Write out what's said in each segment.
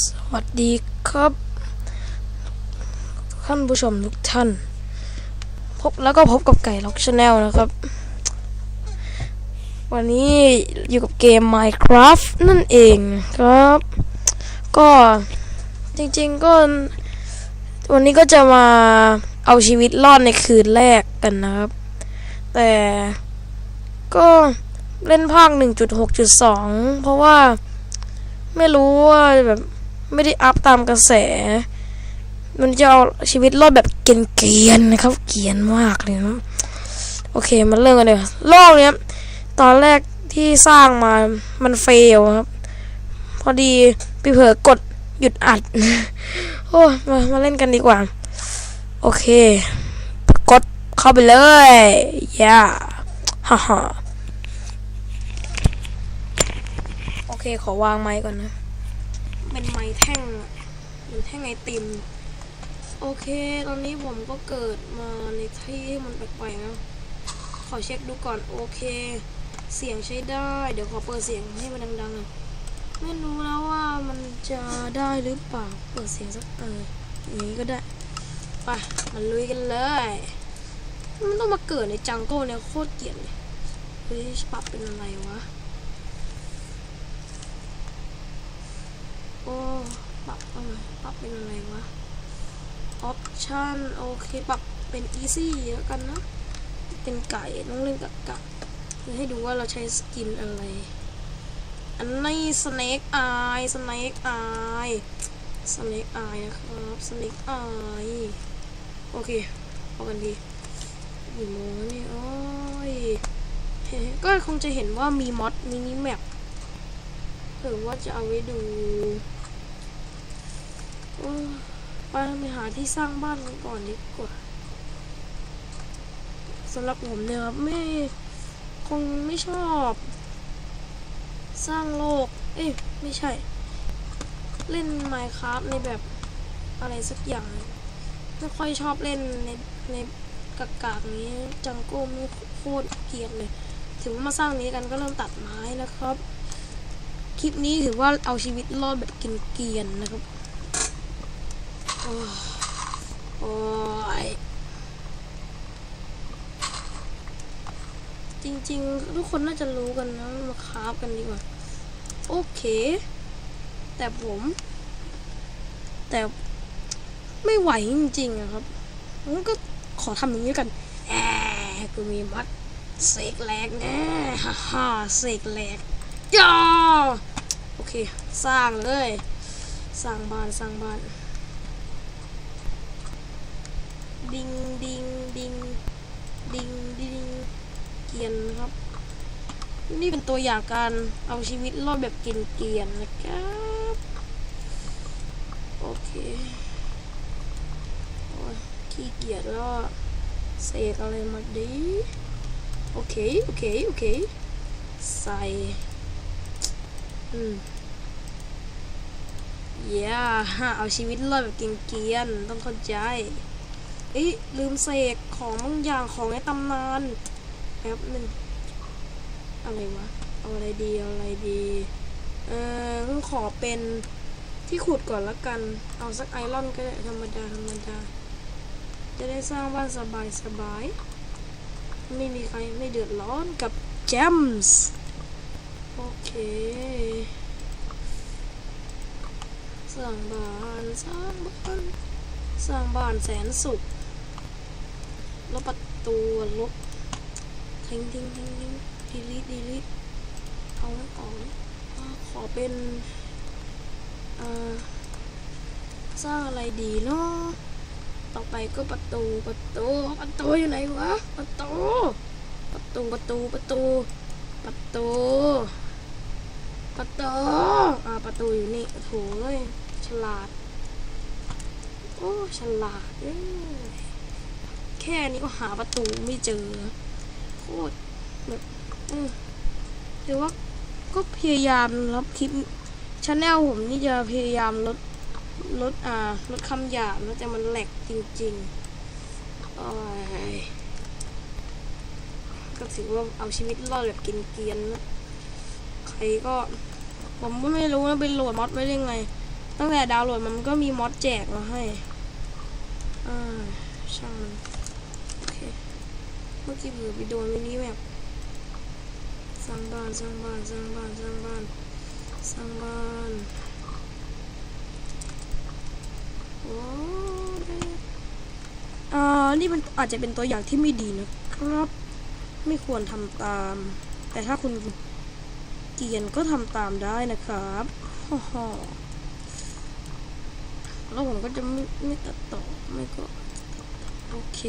สวัสดีครับท่านผู้ชมทุกท่าน พบแล้วก็พบกับไก่ล็อกชาแนลนะครับ วันนี้อยู่กับเกม Minecraft นั่นเองครับ ก็จริงๆก็ วันนี้ก็จะมาเอาชีวิตรอดในคืนแรกกันนะครับ แต่ก็เล่นภาค 1.6.2 เพราะว่าไม่รู้ว่าแบบ ไม่ได้อัพตามกระแส มันจะเอาชีวิตรอดแบบเกียนๆนะครับ เกียนมากเลยนะโอเคมันเริ่มกันเลยโลกเนี้ยตอนแรกที่สร้างมามันเฟลครับ พอดีไปเผลอกดหยุดอัด โอ้มามาเล่นกันดีกว่า โอเค กดเข้าไปเลยย่าฮ่าฮ่าโอเค ขอวางไม้ก่อนนะ เป็นไม้แท่งอะเหมือนแท่งไอติม โอเค ตอนนี้ผมก็เกิดมาในที่ที่มันแปลกๆนะขอเช็คดูก่อนโอเค เสียงใช้ได้ เดี๋ยวขอเปิดเสียงให้มันดังๆไม่รู้แล้วว่ามันจะได้หรือเปล่าเปิดเสียงสักเอออย่างนี้ก็ได้ไปมาลุยกันเลยมันต้องมาเกิดในจังโก้เนี่ยโคตรเกลียดเลยเฮ้ยปรับเป็นอะไรวะ โอ้ปรับเอาหน่อยปรับเป็นอะไรวะออปชั่นโอเคปรับเป็น easy แล้วกันนะ เป็นไก่ต้องเล่นกับไก่ให้ดูว่าเราใช้สกินอะไร อันนี้ snake eye snake eye snake eye นะครับ snake eye โอเคพอกันดีกี่โมงแล้วเนี่ยโอ้ยเฮ้ก็คงจะเห็นว่ามีมอดมินิแมป หรือว่าจะเอาไว้ดูไปไปหาที่สร้างบ้านกันก่อนดีกว่าสำหรับผมเนี่ยครับไม่คงไม่ชอบ สร้างโลก เอ้ยไม่ใช่ เล่น Minecraft ในแบบอะไรสักอย่าง ไม่ค่อยชอบเล่นในในกากากๆนี้จังโก้ไม่โคตรเกลียดเลย ถึงมาสร้างนี้กันก็เริ่มตัดไม้นะครับ คลิปนี้ถือว่าเอาชีวิตรอดแบบกินเกียนนะครับ โอ้ยโอยจริงๆ ทุกคนน่าจะรู้กันนะมาคราฟกันดีกว่า โอเค แต่ผม แต่ไม่ไหวจริงๆอะครับงั้นก็ขอทำอย่างนี้กันแอกูมีมัดเสกแหลกแน่ฮ่าฮ่าเสกแหลกย่า อเค สร้างเลย สร้างบ้านสร้างบ้าน ดิงดิงดิงดิงดิงเกียนครับ นี่เป็นตัวอย่างการเอาชีวิตรอดแบบเกียนๆนะครับ โอเคโอ้ยขี้เกียจแล้วอะเสกอะไรมาดีโอเค โอเค โอเค ใส่ อืม อย่าเอาชีวิตรอดแบบเกียนๆต้องเข้าใจเอ้ยลืมเสกของบางอย่างของในตำนานแป๊บหนึ่งอะไรวะ เอาอะไรดีเอาอะไรดี เออก็ขอเป็นที่ขุดก่อนละกัน เอาสักไอรอนก็ได้ธรรมดาธรรมดา จะได้สร้างบ้านสบายสบาย ไม่มีใครไม่เดือดร้อนกับแจมส์โอเค สร้างบ้านสร้างบ้านสร้างบ้านแสนสุขแล้วประตูลบทิ้งทิ้งทิ้งทิ้งดีลิดีลิเอาไว้ก่อนอ่าขอเป็นสร้างอะไรดีเนาะต่อไปก็ประตูประตูประตูอยู่ไหนวะประตูประตูประตูประตู ประตู ประตูอ่า ประตูอยู่นี่โถเอ้ยฉลาด โอ้ ฉลาดเอ้ยแค่นี้ก็หาประตูไม่เจอ โคตรแบบเออแต่ว่าก็พยายามรับคลิปชาแนลผมนี่จะพยายามลดลดอ่าลดคำหยาบนะแต่มันแหลกจริงๆโอ้ยก็ถือว่าเอาชีวิตรอดแบบกินเกียนๆนะใครก็ ผมก็ไม่รู้ว่าเป็นโหลดม็อดไว้ยังไง ตั้งแต่ดาวน์โหลดมันก็มีม็อดแจกมาให้อช่างมันโอเค เมื่อกี้เผือไปโดนวินิแบบสร้างบ้านสร้างบ้านสร้างบ้านสร้างบ้านสร้างบ้านโอ้เอ่อนี่มันอาจจะเป็นตัวอย่างที่ไม่ดีนะครับ ไม่ควรทำตาม แต่ถ้าคุณ เกียนก็ทำตามได้นะครับแล้วผมก็จะไม่ไม่ตัดต่อไม่ก็โอเค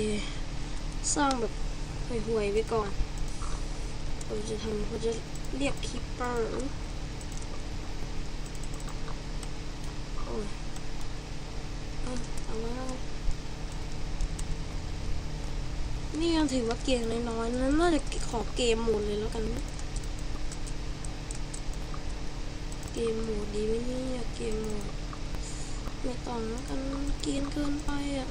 สร้างแบบห่วยๆไว้ก่อนเราจะทำเราจะเรียกคีปเปอร์นี่ยังถือว่าเกมน้อยๆนั้นน่าจะขอเกมหมดเลยแล้วกัน เกมโหมดดีไหมเนี่ยเกมโหมดไม่ต้องกันกินเกินไปอะ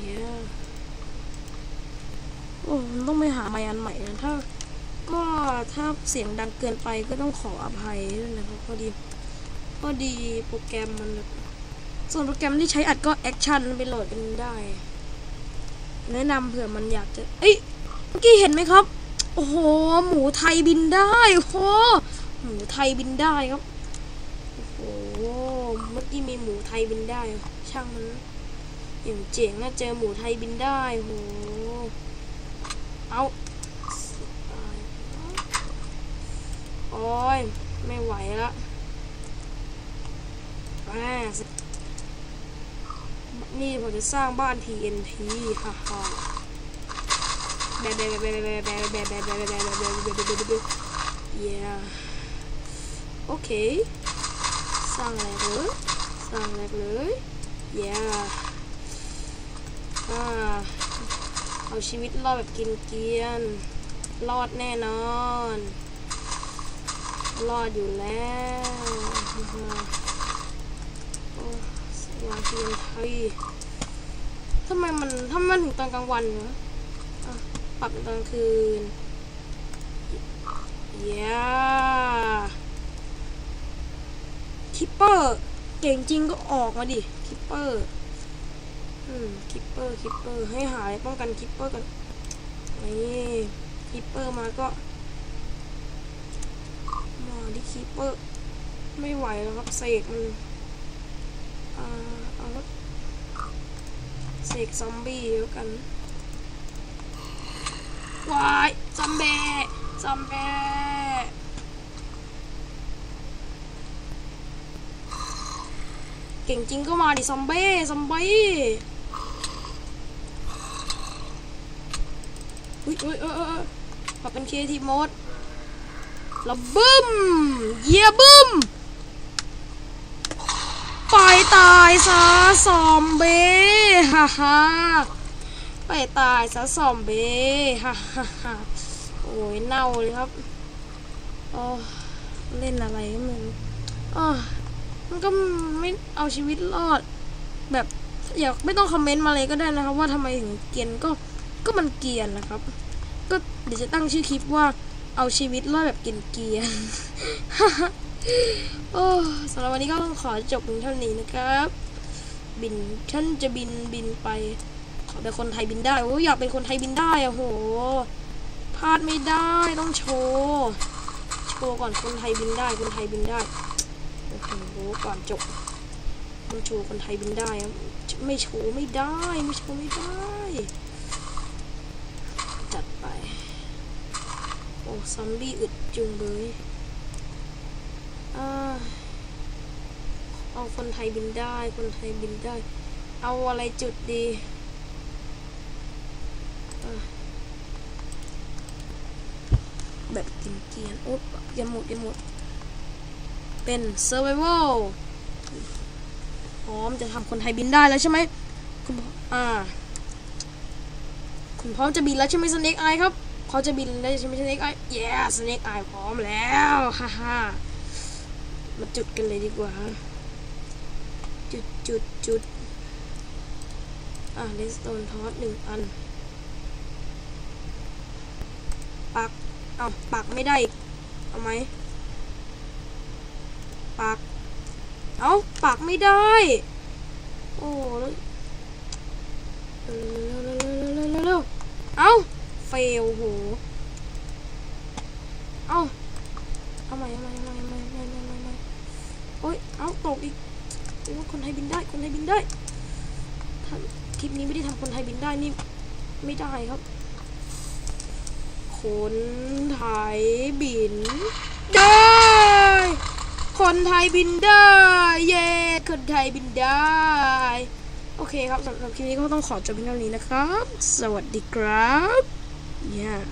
เย้โอ้ต้องไปหาไม้อันใหม่นะถ้า็ถ้าเสียงดังเกินไปก็ต้องขออภัยด้วยนะครับพอดีพอดีโปรแกรมมัน ส่วนโปรแกรมที่ใช้อัดก็แอคชั่นไปโหลดกันได้ แนะนำเผื่อมันอยากจะ เอ้ยเมื่อกี้เห็นไหมครับ โอ้โห หมูไทยบินได้โอ้โหหมูไทยบินได้ครับ โอ้โห เมื่อกี้มีหมูไทยบินได้ ช่างมันอย่างเจ๋งนะเจอหมูไทยบินได้โอ้โห เอา โอ้ย ไม่ไหวละอ่านี่ผมจะสร้างบ้าน TNT ฮ่าฮ่าแบบแบบแบบแบบแบบแบบแบบแบบแบบแบบแบบ yeah โอเค สร้างแรกเลย สร้างแรกเลย yeah อ่า เอาชีวิตรอดแบบกินเกียน รอบแน่นอน รอดอยู่แล้วฮ่าฮ่าโอ้วางเทียนไทยทำไมมันทำไมมันถึงตอนกลางวันวะอะปรับเป็นตอนคืนเย้คิปเปอร์เก่งจริงก็ออกมาดิคิปเปอร์อืมคิปเปอร์คิปเปอร์ให้หายป้องกันคิปเปอร์กันนี่คิปเปอร์มาก็ มาดิคิปเปอร์ไม่ไหวแล้วครับเสกมันอ่าเอาละเสกซอมบี้แล้วกันวายซอมเบ้ซอมเบ้เก่งจริงก็มาดิซอมเบ้ซอมเบ้อุ้ยอุ้ยเออเออเออปรับเป็นเคทีโมด ระบึ้ม เยี่ยบึ้มไปตายซะซอมเบ้ฮ่าฮ่าไปตายซะซอมเบ้ฮ่าฮ่าฮ่าโอ้ยเน่าเลยครับโอ้เล่นอะไรก็ไม่รู้อ้อมันก็ไม่เอาชีวิตรอด แบบอยากไม่ต้องคอมเมนต์มาเลยก็ได้นะครับ ว่าทำไมถึงเกียนก็ก็มันเกียนนะครับ ก็เดี๋ยวจะตั้งชื่อคลิปว่า เอาชีวิตรอดแบบกรียนเกียนโอ้สำหรับวันนี้ก็ต้องขอจบเพียงเท่านี้นะครับ บินฉันจะบินบินไป ขอเป็นคนไทยบินได้โอ้ยอยากเป็นคนไทยบินได้อะโหพลาดไม่ได้ต้องโชว์โชว์ก่อนคนไทยบินได้คนไทยบินได้โอ้โหก่อนจบต้องโชว์คนไทยบินได้ไม่โชว์ไม่ได้ไม่โชว์ไม่ได้ จัดไป โอ้ซอมบี้อึดจุงเลยเอาคนไทยบินได้ คนไทยบินได้ เอาอะไรจุดดีแบบกินเกียนๆโอ๊ยยังหมดยังหมด เป็น survival พร้อมจะทำคนไทยบินได้แล้วใช่ไหมคุณพ่ออ่า คุณพร้อมจะบินแล้วใช่ไหมสเน็กไอครับ เขาจะบินแล้วใช่ไหมสเน็กไอ yeah สเน็กไอพร้อมแล้วฮ่าฮ่ามาจุดกันเลยดีกว่า จุดจุดจุดอะเลสโตนทอสหนึ่งอัน ปักเอาปักไม่ได้เอาไหมปัก เอาปักไม่ได้ โอ้แล้วเร็วเร็วเร็วเร็วเร็วเอา ฟลโหเอาเอาใหม่เอาใหม่เอาใหม่เอาใหม่เอาใหม่เอาใหม่เอาใหม่โอ้ยเอาตกอีกโอ้คนไทยบินได้คนไทยบินได้ทำคลิปนี้ไม่ได้ทำคนไทยบินได้นี่ไม่ได้ครับ คนไทยบินได้ คนไทยบินได้ เย้คนไทยบินได้ โอเคครับสำหรับคลิปนี้ก็ต้องขอจบเพียงเท่านี้นะครับ สวัสดีครับ yeah